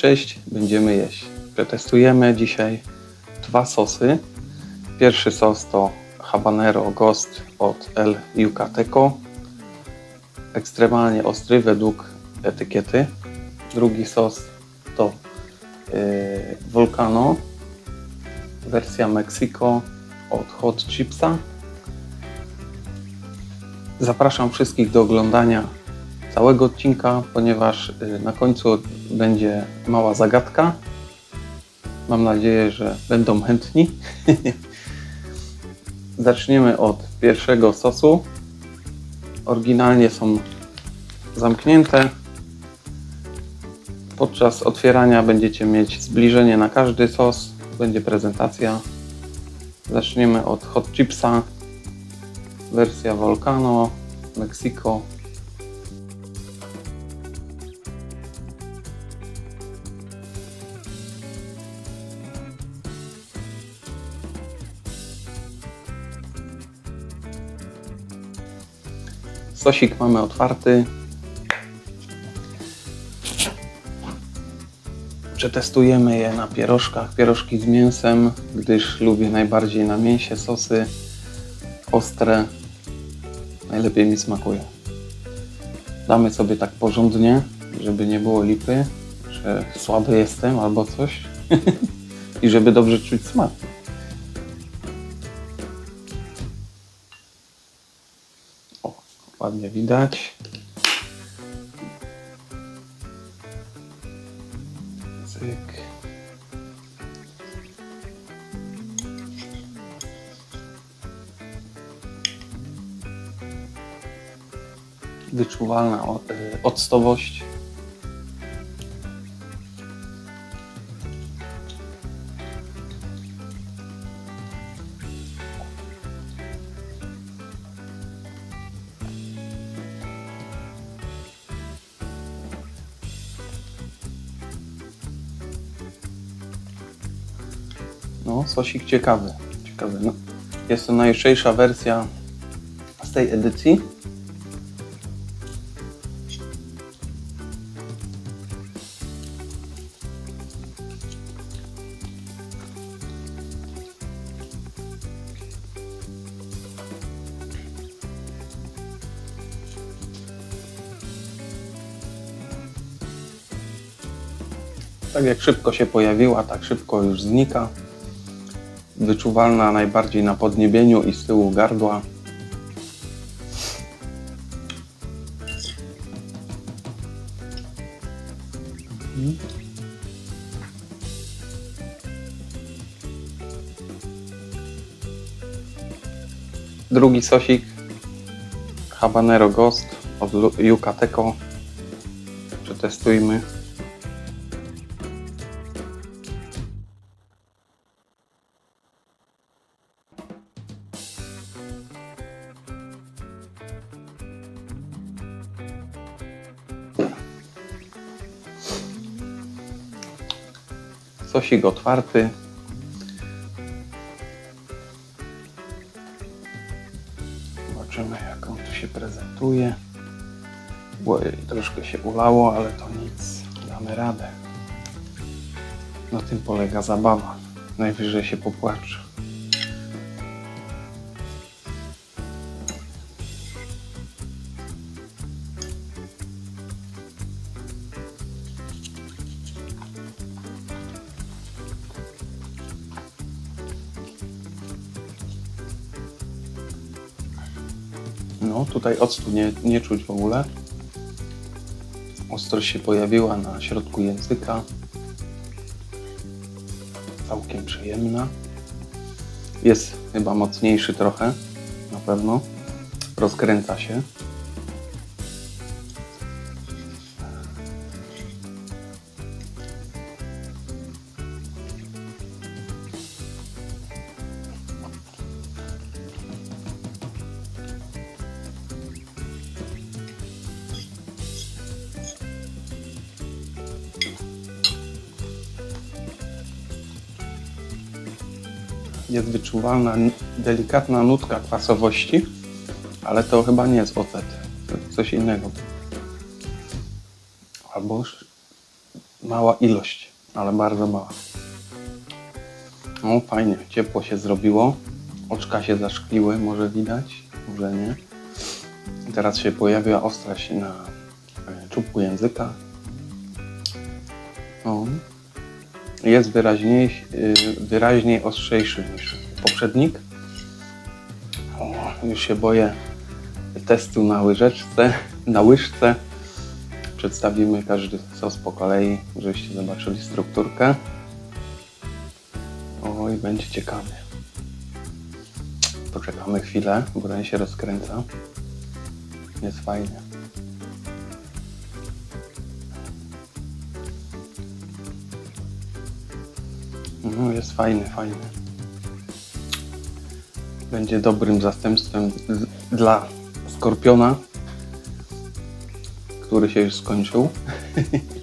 Cześć, będziemy jeść. Przetestujemy dzisiaj dwa sosy. Pierwszy sos to habanero ghost od El Yucateco. Ekstremalnie ostry według etykiety. Drugi sos to yy, Volcano. Wersja Mexico od Hot Chipsa. Zapraszam wszystkich do oglądania całego odcinka, ponieważ y, na końcu będzie mała zagadka. Mam nadzieję, że będą chętni. Zaczniemy od pierwszego sosu. Oryginalnie są zamknięte. Podczas otwierania będziecie mieć zbliżenie na każdy sos. Będzie prezentacja. Zaczniemy od hot chipsa. Wersja Volcano, Mexico. Sosik mamy otwarty. Przetestujemy je na pierożkach, pierożki z mięsem, gdyż lubię najbardziej na mięsie sosy ostre. Najlepiej mi smakują. Damy sobie tak porządnie, żeby nie było lipy, że słaby jestem albo coś. I żeby dobrze czuć smak. Ładnie widać. Cyk. Wyczuwalna o- Sosik ciekawy. ciekawy. No. Jest to najjuższejsza wersja z tej edycji. Tak jak szybko się pojawiła, tak szybko już znika. Wyczuwalna najbardziej na podniebieniu i z tyłu gardła. Drugi sosik Habanero Ghost od Yucateco. Przetestujmy. Sosik otwarty. Zobaczymy jak on tu się prezentuje. Ojej, troszkę się ulało, ale to nic. Damy radę. Na tym polega zabawa. Najwyżej się popłacze. No, tutaj octu nie, nie czuć w ogóle. Ostrość się pojawiła na środku języka. Całkiem przyjemna. Jest chyba mocniejszy trochę, na pewno. Rozkręca się. Jest wyczuwalna delikatna nutka kwasowości, ale to chyba nie jest ocet. To coś innego. Albo mała ilość, ale bardzo mała. No fajnie, ciepło się zrobiło. Oczka się zaszkliły, może widać, może nie. Teraz się pojawia ostrość na e, czubku języka. O. Jest wyraźniej, y, wyraźniej ostrzejszy niż poprzednik. O, już się boję testu na łyżeczce, na łyżce. Przedstawimy każdy sos po kolei, żebyście zobaczyli strukturkę. Oj, będzie ciekawie. Poczekamy chwilę, bo ten się rozkręca. Jest fajnie. No, jest fajny, fajny. Będzie dobrym zastępstwem dla skorpiona, który się już skończył.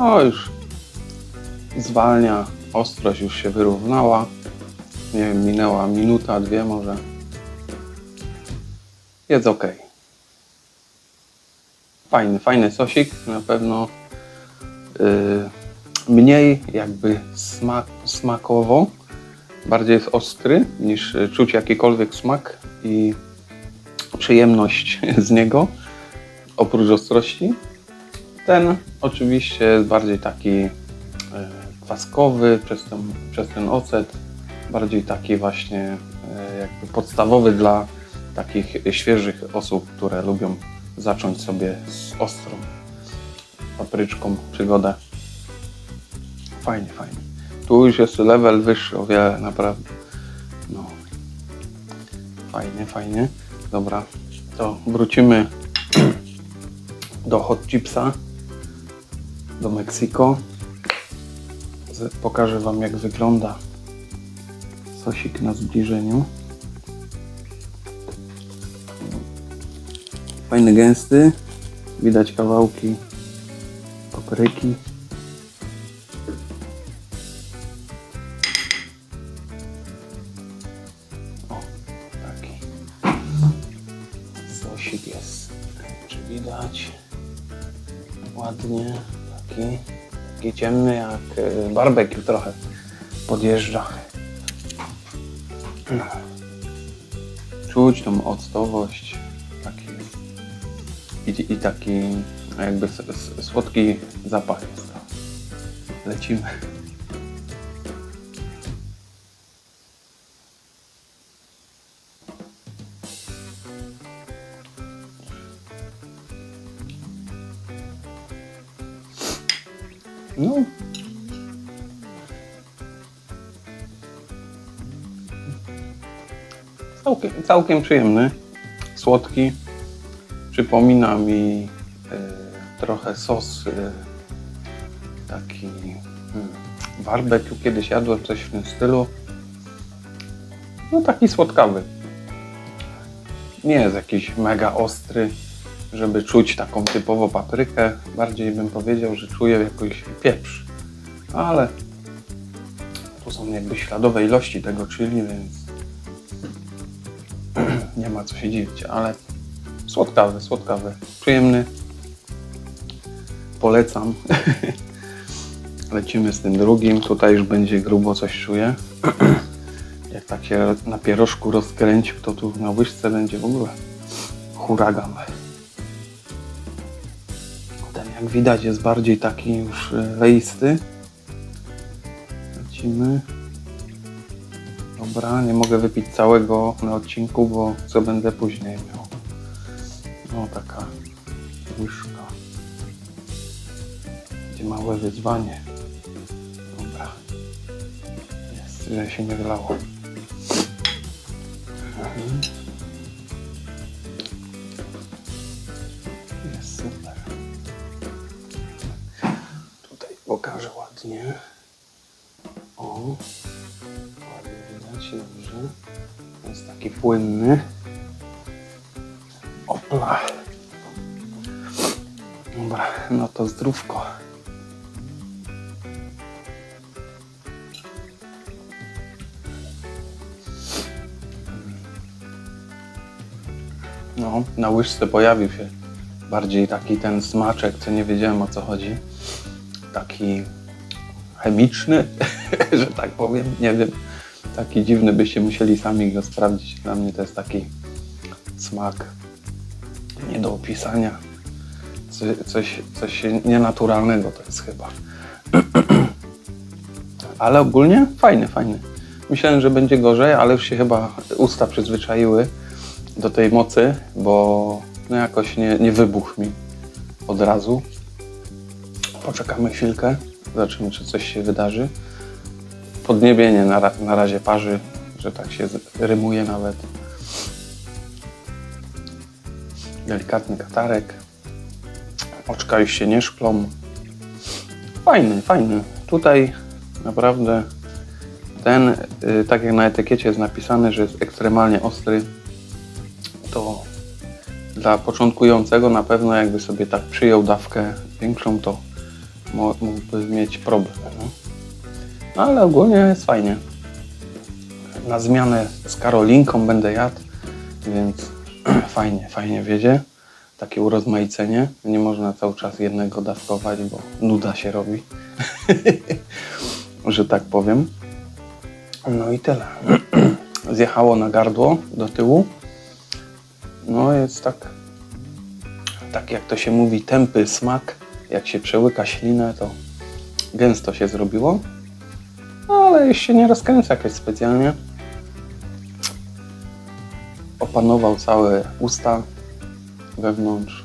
O, już zwalnia, ostrość już się wyrównała. Nie wiem, minęła minuta, dwie może. Jest ok. Fajny, fajny sosik, na pewno yy, mniej jakby smak, smakowo, bardziej jest ostry niż czuć jakikolwiek smak i przyjemność z niego, oprócz ostrości. Ten oczywiście jest bardziej taki e, kwaskowy przez ten, przez ten ocet, bardziej taki właśnie e, jakby podstawowy dla takich świeżych osób, które lubią zacząć sobie z ostrą papryczką przygodę. Fajnie, fajnie. Tu już jest level wyższy o wiele, naprawdę. No. Fajnie, fajnie. Dobra, to wrócimy do hot chipsa do Meksyko. Z- Pokażę Wam, jak wygląda sosik na zbliżeniu. Fajny, gęsty. Widać kawałki papryki. O, sosik jest. Czy widać? Ładnie. Taki, taki ciemny jak y, barbecue trochę podjeżdża. No. Czuć tą octowość. Taki, i, I taki jakby s- s- słodki zapach jest. Lecimy. Całkiem, całkiem przyjemny, słodki. Przypomina mi e, trochę sos e, taki hmm, barbecue. Kiedyś jadłem coś w tym stylu. No taki słodkawy. Nie jest jakiś mega ostry, żeby czuć taką typowo paprykę. Bardziej bym powiedział, że czuję jakiś pieprz. Ale tu są jakby śladowe ilości tego chili, więc nie ma co się dziwić, ale słodkawy, słodkawy, przyjemny. Polecam. Lecimy z tym drugim. Tutaj już będzie grubo coś czuję. Jak tak się na pierożku rozkręcił, to tu na łyżce będzie w ogóle huragan. Ten jak widać jest bardziej taki już leisty. Lecimy. Dobra, nie mogę wypić całego na odcinku, bo co będę później miał. No taka łyżka. Będzie małe wyzwanie. Dobra. Jest, że się nie wylało. Mhm. Jest super. Tutaj pokażę ładnie. Płynny. Opla. Dobra, no to zdrówko. No, na łyżce pojawił się bardziej taki ten smaczek, co nie wiedziałem o co chodzi. Taki chemiczny, że tak powiem, nie wiem. Taki dziwny byście musieli sami go sprawdzić. Dla mnie to jest taki smak nie do opisania. Co- Coś, coś nienaturalnego to jest chyba. Ale ogólnie fajny, fajny. Myślałem, że będzie gorzej, ale już się chyba usta przyzwyczaiły do tej mocy, bo no jakoś nie, nie wybuchł mi od razu. Poczekamy chwilkę, zobaczymy, czy coś się wydarzy. Podniebienie na, na razie parzy, że tak się rymuje nawet. Delikatny katarek. Oczka już się nie szklą. Fajny, fajny. Tutaj naprawdę ten, y, tak jak na etykiecie jest napisane, że jest ekstremalnie ostry, to dla początkującego na pewno jakby sobie tak przyjął dawkę większą, to mógłby mieć problem. No. Ale ogólnie jest fajnie. Na zmianę z Karolinką będę jadł, więc fajnie, fajnie wiedzie. Takie urozmaicenie. Nie można cały czas jednego dawkować, bo nuda się robi. że tak powiem. No i tyle. Zjechało na gardło do tyłu. No jest tak, tak jak to się mówi, tępy smak. Jak się przełyka ślinę, to gęsto się zrobiło. Ale się nie rozkręca jakoś specjalnie. Opanował całe usta wewnątrz.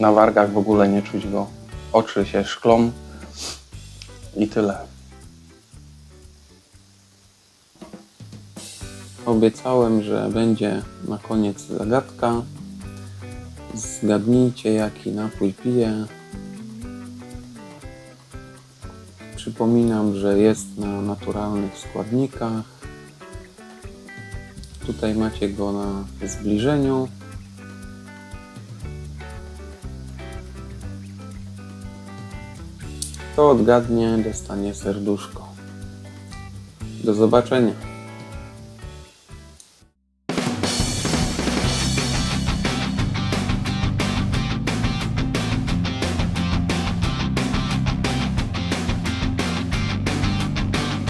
Na wargach w ogóle nie czuć go. Oczy się szklą i tyle. Obiecałem, że będzie na koniec zagadka. Zgadnijcie, jaki napój piję. Przypominam, że jest na naturalnych składnikach. Tutaj macie go na zbliżeniu. Kto odgadnie, dostanie serduszko. Do zobaczenia.